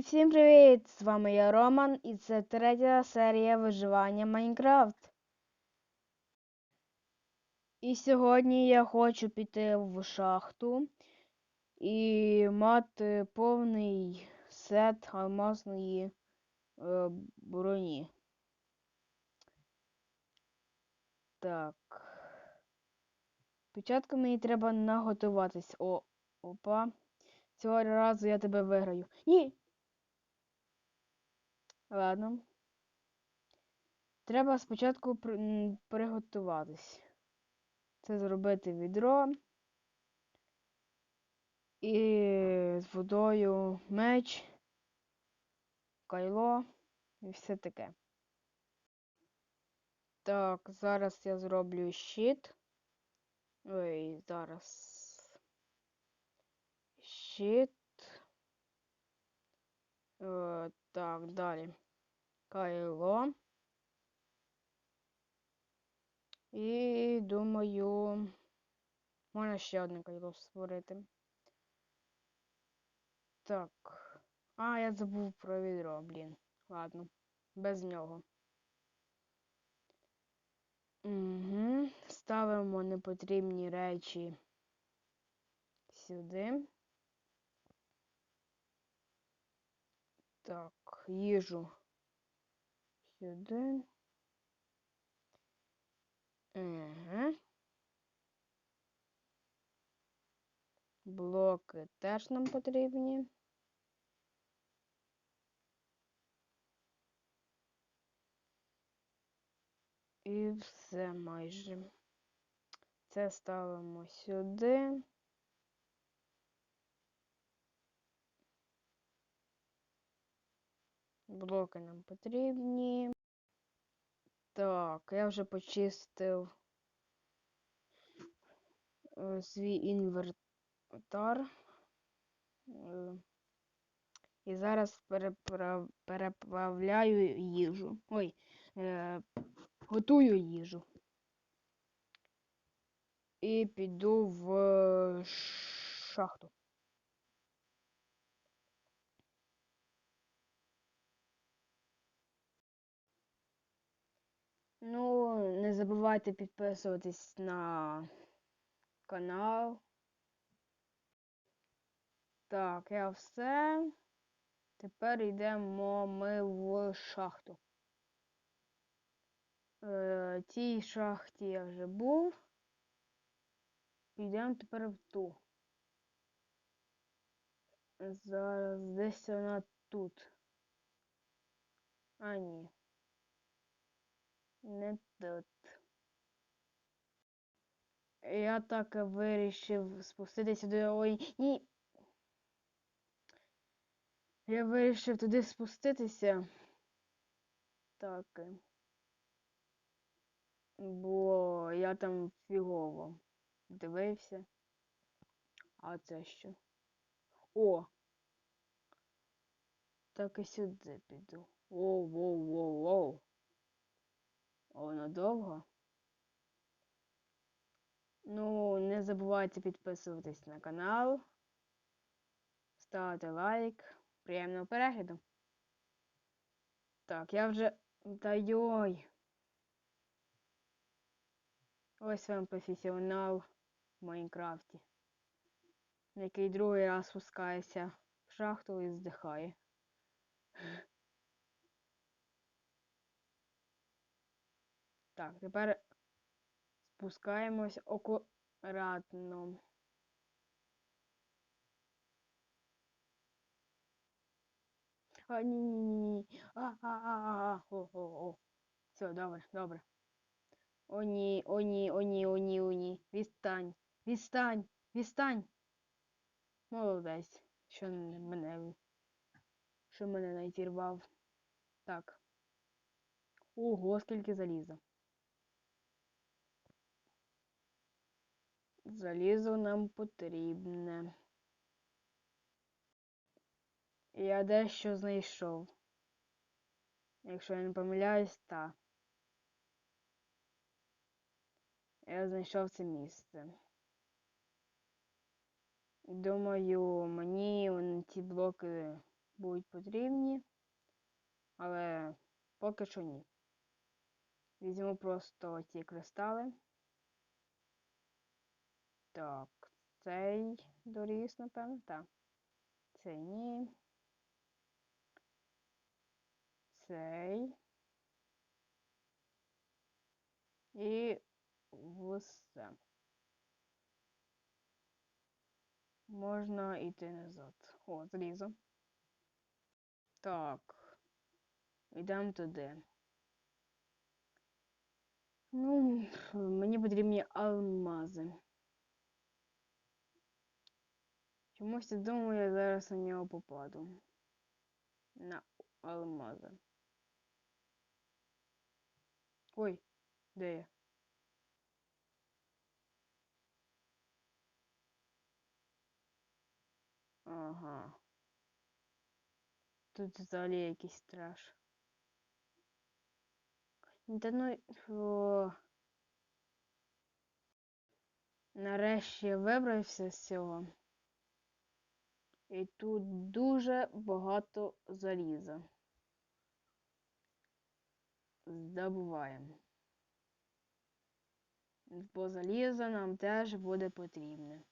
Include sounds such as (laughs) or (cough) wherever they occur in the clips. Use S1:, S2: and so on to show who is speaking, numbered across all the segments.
S1: Всім привіт! З вами я Роман, і це третя серія виживання Майнкрафт. І сьогодні я хочу піти в шахту і мати повний сет алмазної е, броні. Так. Спочатку мені треба наготуватись. О, опа. Цього разу я тебе виграю. Ні! Ладно. Треба спочатку при- приготуватись. Це зробити відро. І з водою меч, кайло і все таке. Так, зараз я зроблю щит. Ой, зараз. Щит. Е, так, далі. Кайло. І думаю, можна ще одне кайло створити. Так. А, я забув про відро, блін. Ладно, без нього. Угу. Ставимо непотрібні речі сюди. Так, їжу сюди. Угу. Блоки теж нам потрібні. І все майже. Це ставимо сюди. Блоки нам потрібні. Так, я вже почистив е, свій інвертар. Е, І зараз переправ... переправляю їжу. Ой, е, готую їжу. І піду в е, шахту. Ну, не забувайте підписуватись на канал. Так, я все. Тепер йдемо ми в шахту. Е, тій шахті я вже був. Йдемо тепер в ту. Зараз десь вона тут. А, ні. Не тут. Я так вирішив спуститися до ой. Ні. Я вирішив туди спуститися. Так. Бо я там фігово дивився. А це що? О! Так і сюди піду. Воу, воу, воу, воу. О, надовго? Ну, не забувайте підписуватись на канал, ставити лайк. Приємного перегляду. Так, я вже. Та йой. Ось вам професіонал в Майнкрафті. Який другий раз спускається в шахту і здихає. Так, тепер спускаємось акуратно. А, ні, ні, ні, ні. А, а, а, а, о, о, о. Все, добре, добре. О, ні, о, ні, о, ні, о, ні, о, ні. Відстань, відстань, відстань. Молодець, що мене, що мене не зірвав. Так. Ого, скільки заліза. Залізо нам потрібне. Я дещо знайшов. Якщо я не помиляюсь, та. Я знайшов це місце. Думаю, мені ті блоки будуть потрібні, але поки що ні. Візьму просто ці кристали. Так, цей доріс, напевно, так. Цей ні. Цей. І все. Можна йти назад. О, зрізав. Так. Йдемо туди. Ну, мені потрібні алмази. Чомусь я думаю, я зараз на нього попаду. На алмази. Ой, де я? Ага. Тут взагалі якийсь страш. Та ну о... нарешті я вибрався з цього. І тут дуже багато заліза. Здобуваємо. Бо залізо нам теж буде потрібне.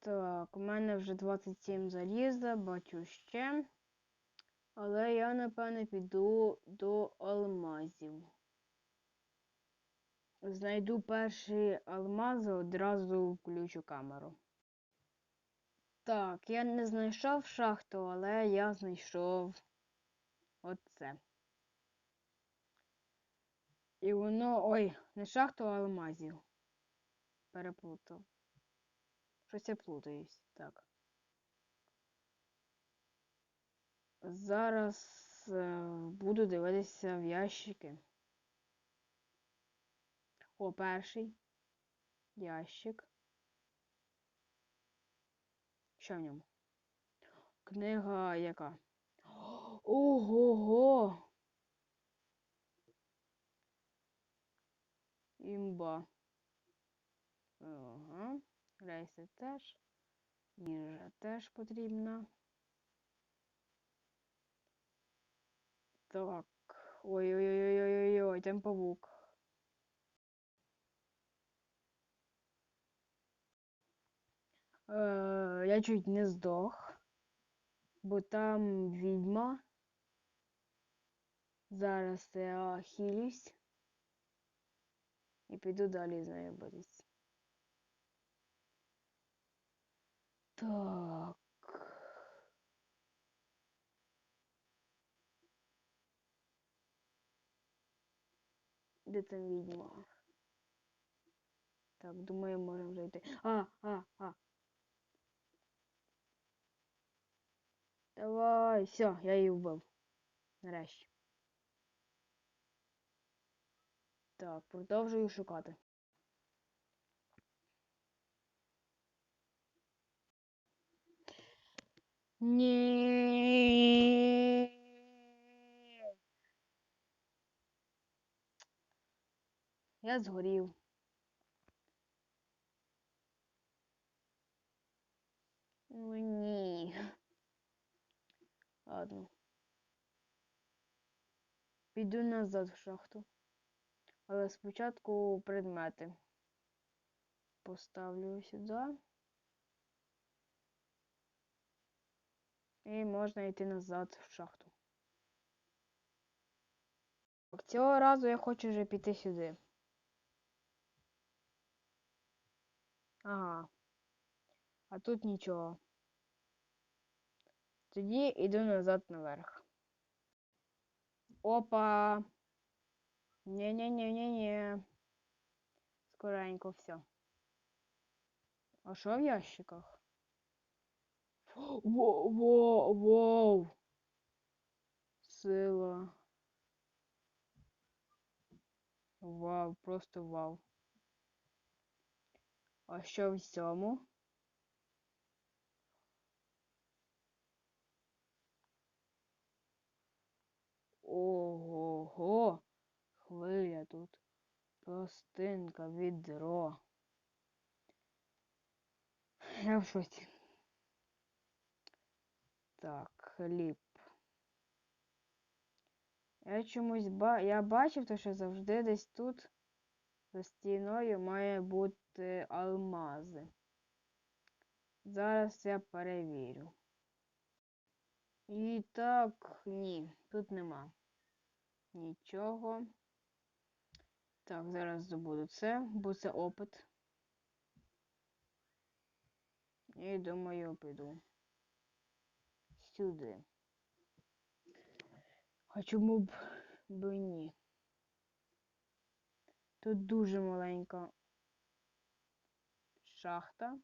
S1: Так, у мене вже 27 заліза, бачу ще. Але я, напевне, піду до алмазів. Знайду перші алмази, одразу включу камеру. Так, я не знайшов шахту, але я знайшов оце. І воно... Ой, не шахту, а алмазів. Переплутав. Щось я плутаюсь. Так. Зараз е, буду дивитися в ящики. О, перший ящик. Що в ньому? Книга яка? Ого-го! Імба. Ага. Рейси теж. Їжа теж потрібна. Так. Ой-ой-ой-ой-ой-ой, там павук. Я чуть не здох, бо там відьма. Зараз я хилюсь і піду далі з нею боротися. Так. Де там відьма? Так, думаю, можемо вже йти. А, а, а. Давай, все, я її вбив. Нарешті. Так, продовжую шукати. Ні. Я згорів. Ну ні. Ладно. Піду назад в шахту. Але спочатку предмети. Поставлю сюди. І можна йти назад в шахту. Цього разу я хочу вже піти сюди. Ага. А тут нічого. Тоді йду назад наверх. Опа. Не-не-не-не-не. Скоренько все. А що в ящиках? Воу, воу, воу. Сила. Вау, просто вау. А що в цьому? Ого-го, хвиля тут. Пластинка, відро. Я в шоці. Так, хліб. Я чомусь ба... Я бачив, то, що завжди десь тут за стіною має бути алмази. Зараз я перевірю. І так, ні, тут нема. Нічого. Так, зараз здобуду це, бо це опит. І думаю, піду сюди. А чому б би ні? Тут дуже маленька шахта.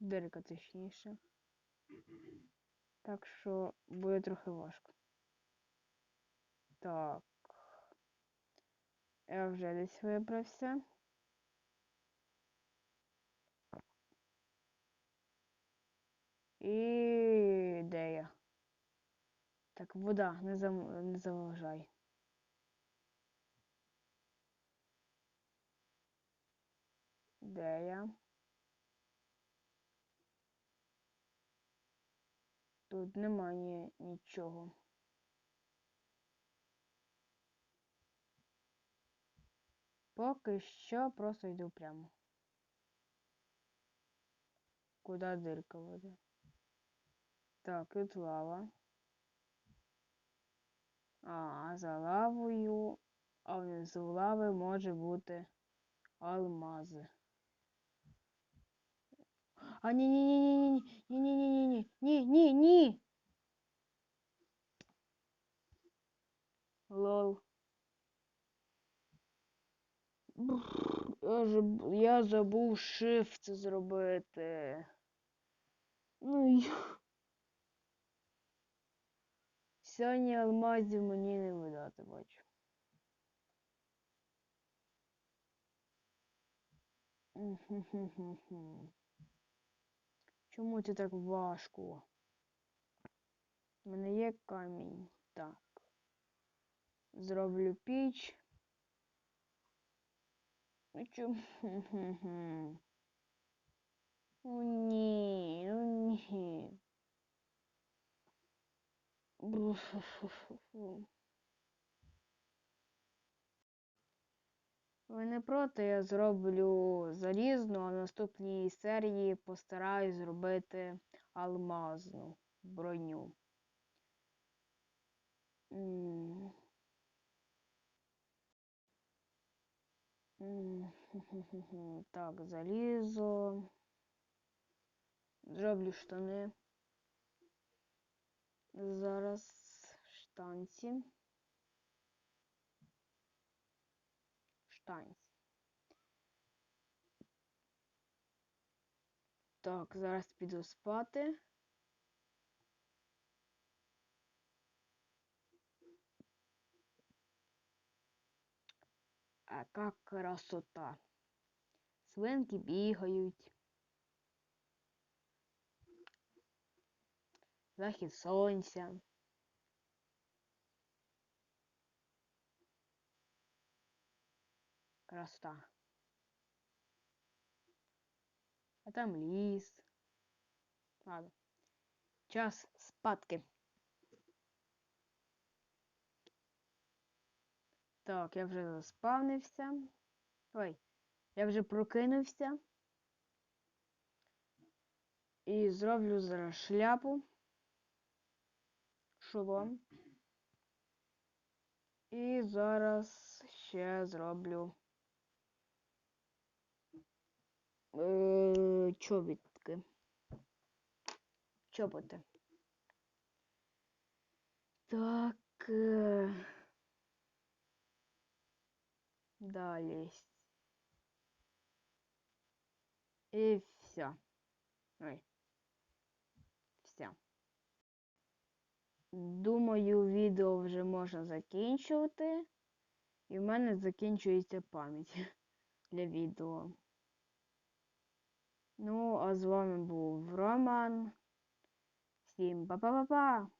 S1: Дирка точніше. Так що буде трохи важко. Так. Я вже десь вибрався. І де я? Так, вода, не зам... не заважай. Де я? Тут немає нічого. Поки що просто йду прямо. Куда дирка веде? Так, тут лава. А, за лавою, а внизу лави може бути алмази. А ні, ні, ні, ні, ні, ні, ні, ні, ні, ні, ні, ні. Лол. Я, я забув shift зробити. Ну й. (laughs) Сьогодні алмазів мені не видати, бачу. Чому це так важко? У мене є камінь. Так. Зроблю піч. Ну ні, (laughs) ну ні. Ви не проти, я зроблю залізну, а в наступній серії постараюсь зробити алмазну броню. (laughs) Так, залізо. Зроблю штани. Зараз штанці. Штанці. Так, зараз піду спати. А как красота. Свинки бігають. Захід сонця. Красота. А там ліс. Ладно. Час спадки. Так, я вже заспавнився. Ой, я вже прокинувся. І зроблю зараз шляпу. Шолом. І зараз ще зроблю е, чобітки. Чоботи. Так. Далі. І все. Ой. Все. Думаю, відео вже можна закінчувати. І в мене закінчується пам'ять (laughs) для відео. Ну, а з вами був Роман. Всім па-па-па-па!